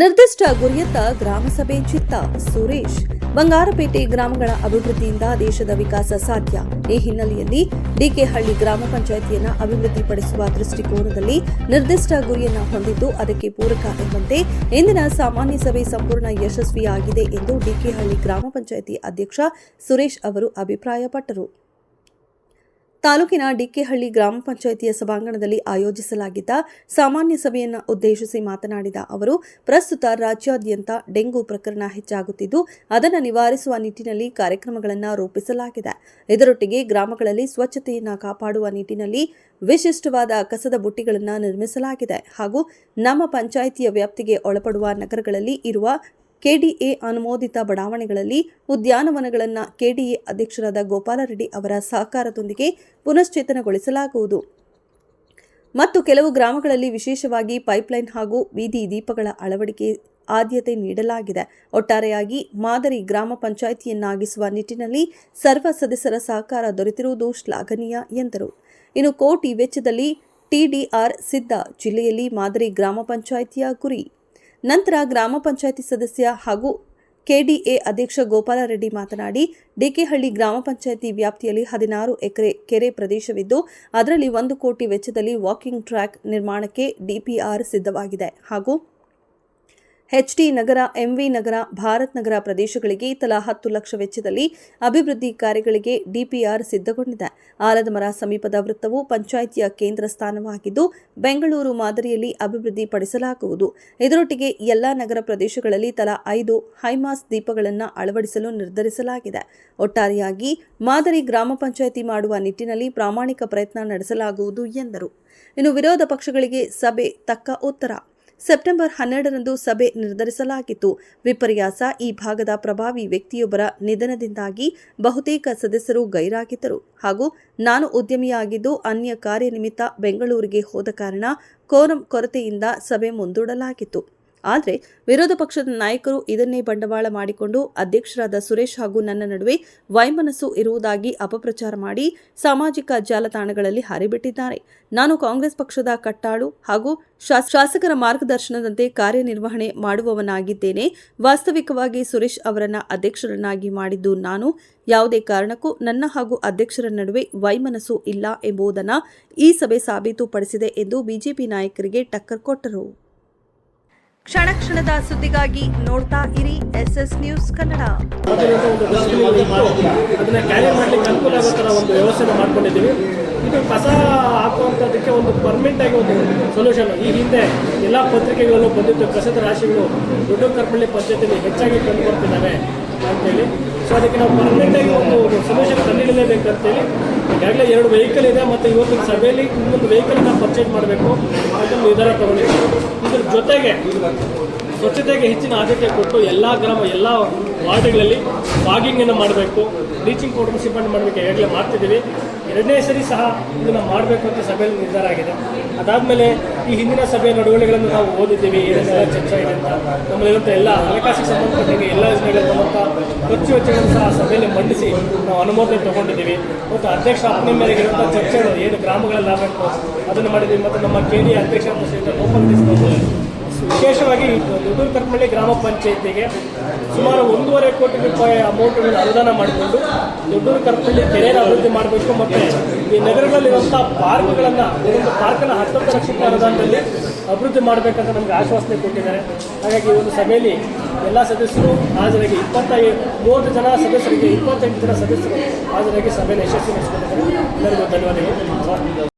ನಿರ್ದಿಷ್ಟ ಗುರಿಯತ್ತ ಗ್ರಾಮಸಭೆ ಚಿತ್ತ, ಸುರೇಶ್. ಬಂಗಾರಪೇಟೆ ಗ್ರಾಮಗಳ ಅಭಿವೃದ್ಧಿಯಿಂದ ದೇಶದ ವಿಕಾಸ ಸಾಧ್ಯ. ಈ ಹಿನ್ನೆಲೆಯಲ್ಲಿ ಡಿಕೆಹಳ್ಳಿ ಗ್ರಾಮ ಪಂಚಾಯಿತಿಯನ್ನು ಅಭಿವೃದ್ಧಿಪಡಿಸುವ ದೃಷ್ಟಿಕೋನದಲ್ಲಿ ನಿರ್ದಿಷ್ಟ ಗುರಿಯನ್ನು ಹೊಂದಿದ್ದು ಅದಕ್ಕೆ ಪೂರಕ ಎಂಬಂತೆ ಇಂದಿನ ಸಾಮಾನ್ಯ ಸಭೆ ಸಂಪೂರ್ಣ ಯಶಸ್ವಿಯಾಗಿದೆ ಎಂದು ಡಿಕೆಹಳ್ಳಿ ಗ್ರಾಮ ಪಂಚಾಯಿತಿ ಅಧ್ಯಕ್ಷ ಸುರೇಶ್ ಅವರು ಅಭಿಪ್ರಾಯಪಟ್ಟರು. ತಾಲೂಕಿನ ಡಿಕ್ಕೆಹಳ್ಳಿ ಗ್ರಾಮ ಪಂಚಾಯಿತಿಯ ಸಭಾಂಗಣದಲ್ಲಿ ಆಯೋಜಿಸಲಾಗಿದ್ದ ಸಾಮಾನ್ಯ ಸಭೆಯನ್ನು ಉದ್ದೇಶಿಸಿ ಮಾತನಾಡಿದ ಅವರು, ಪ್ರಸ್ತುತ ರಾಜ್ಯಾದ್ಯಂತ ಡೆಂಗು ಪ್ರಕರಣ ಹೆಚ್ಚಾಗುತ್ತಿದ್ದು, ಅದನ್ನು ನಿವಾರಿಸುವ ನಿಟ್ಟಿನಲ್ಲಿ ಕಾರ್ಯಕ್ರಮಗಳನ್ನು ರೂಪಿಸಲಾಗಿದೆ. ಇದರೊಟ್ಟಿಗೆ ಗ್ರಾಮಗಳಲ್ಲಿ ಸ್ವಚ್ಛತೆಯನ್ನು ಕಾಪಾಡುವ ನಿಟ್ಟಿನಲ್ಲಿ ವಿಶಿಷ್ಟವಾದ ಕಸದ ಬುಟ್ಟಿಗಳನ್ನು ನಿರ್ಮಿಸಲಾಗಿದೆ ಹಾಗೂ ನಮ್ಮ ಪಂಚಾಯಿತಿಯ ವ್ಯಾಪ್ತಿಗೆ ಒಳಪಡುವ ನಗರಗಳಲ್ಲಿ ಇರುವ ಕೆಡಿಎ ಅನುಮೋದಿತ ಬಡಾವಣೆಗಳಲ್ಲಿ ಉದ್ಯಾನವನಗಳನ್ನು ಕೆಡಿಎ ಅಧ್ಯಕ್ಷರಾದ ಗೋಪಾಲರೆಡ್ಡಿ ಅವರ ಸಹಕಾರದೊಂದಿಗೆ ಪುನಶ್ಚೇತನಗೊಳಿಸಲಾಗುವುದು. ಮತ್ತು ಕೆಲವು ಗ್ರಾಮಗಳಲ್ಲಿ ವಿಶೇಷವಾಗಿ ಪೈಪ್ಲೈನ್ ಹಾಗೂ ಬೀದಿ ದೀಪಗಳ ಅಳವಡಿಕೆ ಆದ್ಯತೆ ನೀಡಲಾಗಿದೆ. ಒಟ್ಟಾರೆಯಾಗಿ ಮಾದರಿ ಗ್ರಾಮ ಪಂಚಾಯಿತಿಯನ್ನಾಗಿಸುವ ನಿಟ್ಟಿನಲ್ಲಿ ಸರ್ವ ಸದಸ್ಯರ ಸಹಕಾರ ದೊರೆತಿರುವುದು ಶ್ಲಾಘನೀಯ ಎಂದರು. ಇನ್ನು ಕೋಟಿ ವೆಚ್ಚದಲ್ಲಿ ಟಿಡಿಆರ್ ಸಿದ್ಧ ಜಿಲ್ಲೆಯಲ್ಲಿ ಮಾದರಿ ಗ್ರಾಮ ಪಂಚಾಯಿತಿಯ ಗುರಿ. ನಂತರ ಗ್ರಾಮ ಪಂಚಾಯಿತಿ ಸದಸ್ಯ ಹಾಗೂ ಕೆಡಿಎ ಅಧ್ಯಕ್ಷ ಗೋಪಾಲರೆಡ್ಡಿ ಮಾತನಾಡಿ, ಡಿಕೆಹಳ್ಳಿ ಗ್ರಾಮ ಪಂಚಾಯಿತಿ ವ್ಯಾಪ್ತಿಯಲ್ಲಿ ಹದಿನಾರು ಎಕರೆ ಕೆರೆ ಪ್ರದೇಶವಿದ್ದು, ಅದರಲ್ಲಿ ಒಂದು ಕೋಟಿ ವೆಚ್ಚದಲ್ಲಿ ವಾಕಿಂಗ್ ಟ್ರ್ಯಾಕ್ ನಿರ್ಮಾಣಕ್ಕೆ ಡಿಪಿಆರ್ ಸಿದ್ಧವಾಗಿದೆ ಹಾಗೂ ಎಚ್ಡಿ ನಗರ ಎಂವಿ ನಗರ, ಭಾರತ್ ನಗರ ಪ್ರದೇಶಗಳಿಗೆ ತಲಾ ಹತ್ತು ಲಕ್ಷ ವೆಚ್ಚದಲ್ಲಿ ಅಭಿವೃದ್ಧಿ ಕಾರ್ಯಗಳಿಗೆ ಡಿಪಿಆರ್ ಸಿದ್ಧಗೊಂಡಿದೆ. ಆಲದಮರ ಸಮೀಪದ ವೃತ್ತವು ಪಂಚಾಯಿತಿಯ ಕೇಂದ್ರ ಸ್ಥಾನವಾಗಿದ್ದು, ಬೆಂಗಳೂರು ಮಾದರಿಯಲ್ಲಿ ಅಭಿವೃದ್ಧಿಪಡಿಸಲಾಗುವುದು ಇದರೊಟ್ಟಿಗೆ ಎಲ್ಲಾ ನಗರ ಪ್ರದೇಶಗಳಲ್ಲಿ ತಲಾ ಐದು ಹೈಮಾಸ್ ದೀಪಗಳನ್ನು ಅಳವಡಿಸಲು ನಿರ್ಧರಿಸಲಾಗಿದೆ. ಒಟ್ಟಾರೆಯಾಗಿ ಮಾದರಿ ಗ್ರಾಮ ಪಂಚಾಯಿತಿ ಮಾಡುವ ನಿಟ್ಟಿನಲ್ಲಿ ಪ್ರಾಮಾಣಿಕ ಪ್ರಯತ್ನ ನಡೆಸಲಾಗುವುದು ಎಂದರು. ಇನ್ನು ವಿರೋಧ ಪಕ್ಷಗಳಿಗೆ ಸಭೆ ತಕ್ಕ ಉತ್ತರ. ಸೆಪ್ಟೆಂಬರ್ ಹನ್ನೆರಡರಂದು ಸಭೆ ನಿರ್ಧರಿಸಲಾಗಿತ್ತು. ವಿಪರ್ಯಾಸ, ಈ ಭಾಗದ ಪ್ರಭಾವಿ ವ್ಯಕ್ತಿಯೊಬ್ಬರ ನಿಧನದಿಂದಾಗಿ ಬಹುತೇಕ ಸದಸ್ಯರು ಗೈರಾಗಿದ್ದರು. ಹಾಗೂ ನಾನು ಉದ್ಯಮಿಯಾಗಿದ್ದು ಅನ್ಯ ಕಾರ್ಯನಿಮಿತ್ತ ಬೆಂಗಳೂರಿಗೆ ಹೋದ ಕಾರಣ ಕೋರಂ ಕೊರತೆಯಿಂದ ಸಭೆ ಮುಂದೂಡಲಾಗಿತ್ತು. ಆದರೆ ವಿರೋಧ ಪಕ್ಷದ ನಾಯಕರು ಇದನ್ನೇ ಬಂಡವಾಳ ಮಾಡಿಕೊಂಡು ಅಧ್ಯಕ್ಷರಾದ ಸುರೇಶ್ ಹಾಗೂ ನನ್ನ ನಡುವೆ ವೈಮನಸ್ಸು ಇರುವುದಾಗಿ ಅಪಪ್ರಚಾರ ಮಾಡಿ ಸಾಮಾಜಿಕ ಜಾಲತಾಣಗಳಲ್ಲಿ ಹರಿಬಿಟ್ಟಿದ್ದಾರೆ. ನಾನು ಕಾಂಗ್ರೆಸ್ ಪಕ್ಷದ ಕಟ್ಟಾಳು ಹಾಗೂ ಶಾಸ್- ಶಾಸಕರ ಮಾರ್ಗದರ್ಶನದಂತೆ ಕಾರ್ಯನಿರ್ವಹಣೆ ಮಾಡುವವನಾಗಿದ್ದೇನೆ. ವಾಸ್ತವಿಕವಾಗಿ ಸುರೇಶ್ ಅವರನ್ನ ಅಧ್ಯಕ್ಷರನ್ನಾಗಿ ಮಾಡಿದ್ದು ನಾನು. ಯಾವುದೇ ಕಾರಣಕ್ಕೂ ನನ್ನ ಹಾಗೂ ಅಧ್ಯಕ್ಷರ ನಡುವೆ ವೈಮನಸ್ಸು ಇಲ್ಲ ಎಂಬುದನ್ನು ಈ ಸಭೆ ಸಾಬೀತುಪಡಿಸಿದೆ ಎಂದು ಬಿಜೆಪಿ ನಾಯಕರಿಗೆ ಟಕ್ಕರ್ ಕೊಟ್ಟರು. ಕ್ಷಣ ಕ್ಷಣದ ಸುದ್ದಿಗಾಗಿ ನೋಡ್ತಾ ಇರಿ ಎಸ್ ಎಸ್ ನ್ಯೂಸ್ ಕನ್ನಡ. ಅದನ್ನ ಕ್ಯಾರಿ ಮಾಡ್ಲಿಕ್ಕೆ ಅನುಕೂಲ ಒಂದು ವ್ಯವಸ್ಥೆನ ಮಾಡ್ಕೊಂಡಿದ್ದೀವಿ. ಇದು ಕಸ ಹಾಕುವಂಥದ್ದಕ್ಕೆ ಒಂದು ಪರ್ಮನೆಂಟ್ ಆಗಿ ಒಂದು ಸೊಲ್ಯೂಷನ್ ಈ ಹಿಂದೆ ಎಲ್ಲ ಪತ್ರಿಕೆಗಳಲ್ಲೂ ಬಂದಿತ್ತು ಕಸದ ರಾಶಿಗಳು, ದೊಡ್ಡ ಕರ್ಪಳ್ಳಿ ಪಂಚಾಯತಿಯಲ್ಲಿ ಹೆಚ್ಚಾಗಿ ಕಂಡು ಬರ್ತಿದ್ದಾವೆ ಅಂತೇಳಿ. ಸೊ ಅದಕ್ಕೆ ನಾವು ಪರ್ಮನೆಂಟ್ ಆಗಿ ಒಂದು ಸೊಲ್ಯೂಷನ್ ಕಂಡುಹಿಡಲೇಬೇಕಂತೇಳಿ ಈಗಾಗಲೇ ಎರಡು ವೆಹಿಕಲ್ ಇದೆ ಮತ್ತು ಇವತ್ತಿನ ಸಭೆಯಲ್ಲಿ ಇನ್ನೊಂದು ವೆಹಿಕಲ್ನ ಪರ್ಚೇಸ್ ಮಾಡಬೇಕು. ಅಂತ ನಿರ್ಧಾರ ತಗೊಂಡಿದ್ದೀವಿ ಇದ್ರ ಜೊತೆಗೆ ಸ್ವಚ್ಛತೆಗೆ ಹೆಚ್ಚಿನ ಆದ್ಯತೆ ಕೊಟ್ಟು ಎಲ್ಲ ಗ್ರಾಮ, ಎಲ್ಲ ವಾರ್ಡ್ಗಳಲ್ಲಿ ಫಾಗಿಂಗನ್ನು ಮಾಡಬೇಕು. ಬ್ಲೀಚಿಂಗ್ ಪೌಡರ್ ಸಿಬ್ಬಂದಿ ಮಾಡಬೇಕು, ಈಗಾಗಲೇ ಮಾಡ್ತಿದ್ದೀವಿ. ಎರಡನೇ ಸರಿ ಸಹ ಇದನ್ನು ಮಾಡಬೇಕು ಅಂತ ಸಭೆಯಲ್ಲಿ ನಿರ್ಧಾರ ಆಗಿದೆ. ಅದಾದಮೇಲೆ ಈ ಹಿಂದಿನ ಸಭೆಯ ನಡವಳಿಗಳನ್ನು ನಾವು ಓದಿದ್ದೀವಿ, ಏನೆಲ್ಲ ಚರ್ಚೆ ಇದೆ ಅಂತ. ನಮ್ಮಲ್ಲಿರುವಂಥ ಎಲ್ಲ ಹಣಕಾಸಿಗೆ ಸಂಬಂಧಪಟ್ಟಂಗೆ ಎಲ್ಲ ಯೋಜನೆಗಳಿರುವಂಥ ಖರ್ಚು ವೆಚ್ಚಗಳನ್ನು ಸಹ ಸಭೆಯಲ್ಲಿ ಮಂಡಿಸಿ ನಾವು ಅನುಮೋದನೆ ತಗೊಂಡಿದ್ದೀವಿ. ಮತ್ತು ಅಧ್ಯಕ್ಷ ಅಪ್ಪನೆ ಮೇಲೆ ಇರುವಂಥ ಚರ್ಚೆಗಳು, ಏನು ಗ್ರಾಮಗಳಲ್ಲಿ ಆಗಬೇಕು, ಅದನ್ನು ಮಾಡಿದ್ದೀವಿ. ಮತ್ತು ನಮ್ಮ ಕೆ ಡಿ ಅಧ್ಯಕ್ಷ ಗೋಪಾಲ್ ವಿಶೇಷವಾಗಿ ದೊಡ್ಡೂರು ಕರ್ಮಳ್ಳಿ ಗ್ರಾಮ ಪಂಚಾಯತಿಗೆ ಸುಮಾರು ಒಂದೂವರೆ ಕೋಟಿ ರೂಪಾಯಿ ಅಮೌಂಟ್ಗಳನ್ನು ಅನುದಾನ ಮಾಡಿಕೊಂಡು ದೊಡ್ಡೂರು ಕರ್ಪಳ್ಳಿ ಕೆರೆಯನ್ನು ಅಭಿವೃದ್ಧಿ ಮಾಡಬೇಕು ಮತ್ತು ಈ ನಗರದಲ್ಲಿರುವಂಥ ಪಾರ್ಕ್ಗಳನ್ನು ಒಂದೊಂದು ಪಾರ್ಕನ್ನು ಹತ್ತತ್ತು ಲಕ್ಷ ಅನುದಾನದಲ್ಲಿ ಅಭಿವೃದ್ಧಿ ಮಾಡಬೇಕಂತ ನಮಗೆ ಆಶ್ವಾಸನೆ ಕೊಟ್ಟಿದ್ದಾರೆ. ಹಾಗಾಗಿ ಈ ಒಂದು ಸಭೆಯಲ್ಲಿ ಎಲ್ಲ ಸದಸ್ಯರು ಹಾಜರಾಗಿ ಇಪ್ಪತ್ತೈದು, ಮೂವತ್ತು ಜನ ಸದಸ್ಯರಿಗೆ, ಇಪ್ಪತ್ತೆಂಟು ಜನ ಸದಸ್ಯರು ಹಾಜರಾಗಿ ಸಭೆಯನ್ನು ಯಶಸ್ವಿಗೊಳಿಸಿಕೊಂಡಿದ್ದಾರೆ. ಎಲ್ಲರಿಗೂ ಧನ್ಯವಾದಗಳು.